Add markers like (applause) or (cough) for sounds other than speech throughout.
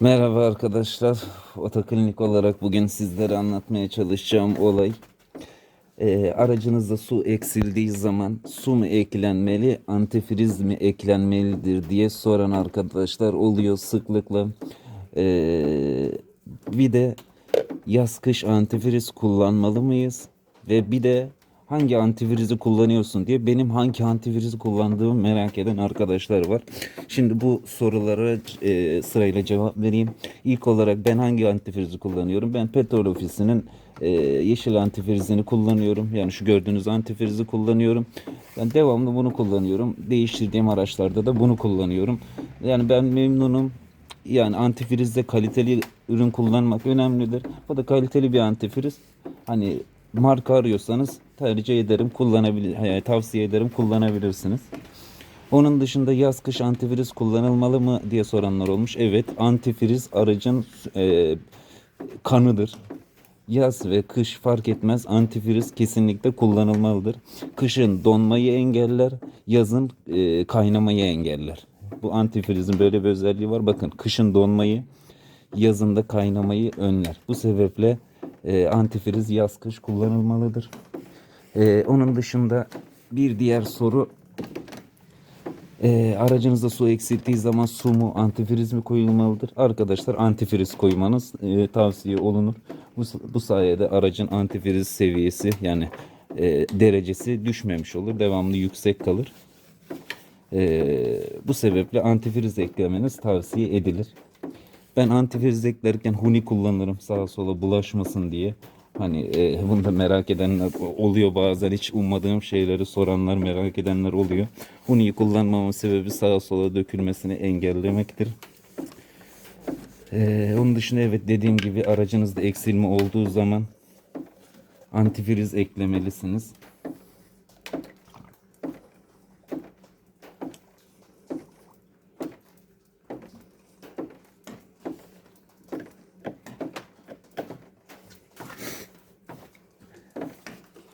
Merhaba arkadaşlar. Otoklinik olarak bugün sizlere anlatmaya çalışacağım olay. Ee, aracınızda su eksildiği zaman su mu eklenmeli, antifriz mi eklenmelidir diye soran arkadaşlar oluyor sıklıkla. Ee, bir de yaz kış antifriz kullanmalı mıyız? Ve bir de hangi antifrizi kullanıyorsun diye benim hangi antifrizi kullandığımı merak eden arkadaşlar var. Şimdi bu sorulara e, sırayla cevap vereyim. İlk olarak ben hangi antifrizi kullanıyorum? Ben Petrol Ofisi'nin e, yeşil antifrizini kullanıyorum. Yani şu gördüğünüz antifrizi kullanıyorum. Ben devamlı bunu kullanıyorum. Değiştirdiğim araçlarda da bunu kullanıyorum. Yani ben memnunum. Yani antifrizde kaliteli ürün kullanmak önemlidir. Bu da kaliteli bir antifriz. Hani marka arıyorsanız tercih ederim kullanabilir tavsiye ederim kullanabilirsiniz. Onun dışında yaz kış antifriz kullanılmalı mı diye soranlar olmuş. Evet antifriz aracın e, kanıdır. Yaz ve kış fark etmez antifriz kesinlikle kullanılmalıdır. Kışın donmayı engeller, yazın e, kaynamayı engeller. Bu antifrizin böyle bir özelliği var. Bakın kışın donmayı, yazında kaynamayı önler. Bu sebeple e, antifriz yaz kış kullanılmalıdır. E, onun dışında bir diğer soru e, aracınızda su eksilttiği zaman su mu antifriz mi koyulmalıdır? Arkadaşlar antifriz koymanız e, tavsiye olunur. Bu, bu sayede aracın antifriz seviyesi yani e, derecesi düşmemiş olur. Devamlı yüksek kalır. E, bu sebeple antifriz eklemeniz tavsiye edilir. Ben antifriz eklerken huni kullanırım sağa sola bulaşmasın diye. Hani e, (laughs) bunu da merak edenler oluyor bazen hiç ummadığım şeyleri soranlar merak edenler oluyor. Huni'yi kullanmamın sebebi sağa sola dökülmesini engellemektir. E, onun dışında evet dediğim gibi aracınızda eksilme olduğu zaman antifriz eklemelisiniz.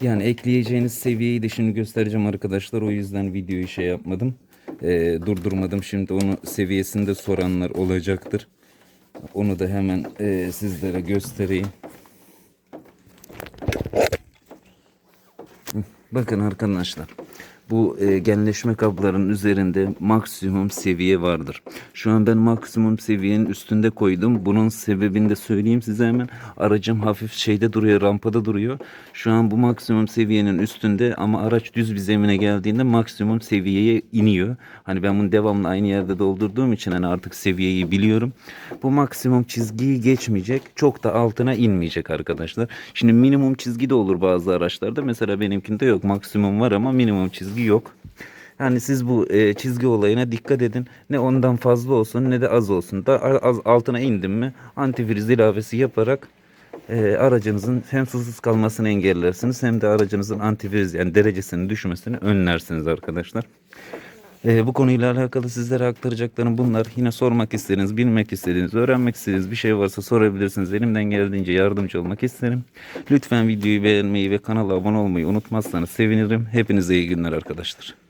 Yani ekleyeceğiniz seviyeyi de şimdi göstereceğim arkadaşlar. O yüzden videoyu şey yapmadım. Ee, durdurmadım. Şimdi onu seviyesinde soranlar olacaktır. Onu da hemen e, sizlere göstereyim. Bakın arkadaşlar. Bu e, genleşme kaplarının üzerinde maksimum seviye vardır. Şu an ben maksimum seviyenin üstünde koydum. Bunun sebebini de söyleyeyim size hemen. Aracım hafif şeyde duruyor, rampada duruyor. Şu an bu maksimum seviyenin üstünde ama araç düz bir zemine geldiğinde maksimum seviyeye iniyor. Hani ben bunu devamlı aynı yerde doldurduğum için hani artık seviyeyi biliyorum. Bu maksimum çizgiyi geçmeyecek. Çok da altına inmeyecek arkadaşlar. Şimdi minimum çizgi de olur bazı araçlarda. Mesela benimkinde yok. Maksimum var ama minimum çizgi yok. Yani siz bu e, çizgi olayına dikkat edin. Ne ondan fazla olsun ne de az olsun. Da az altına indim mi antifriz ilavesi yaparak e, aracınızın hem susuz kalmasını engellersiniz hem de aracınızın antifriz yani derecesinin düşmesini önlersiniz arkadaşlar. E, bu konuyla alakalı sizlere aktaracaklarım bunlar. Yine sormak istediğiniz, bilmek istediğiniz, öğrenmek istediğiniz bir şey varsa sorabilirsiniz. Elimden geldiğince yardımcı olmak isterim. Lütfen videoyu beğenmeyi ve kanala abone olmayı unutmazsanız sevinirim. Hepinize iyi günler arkadaşlar.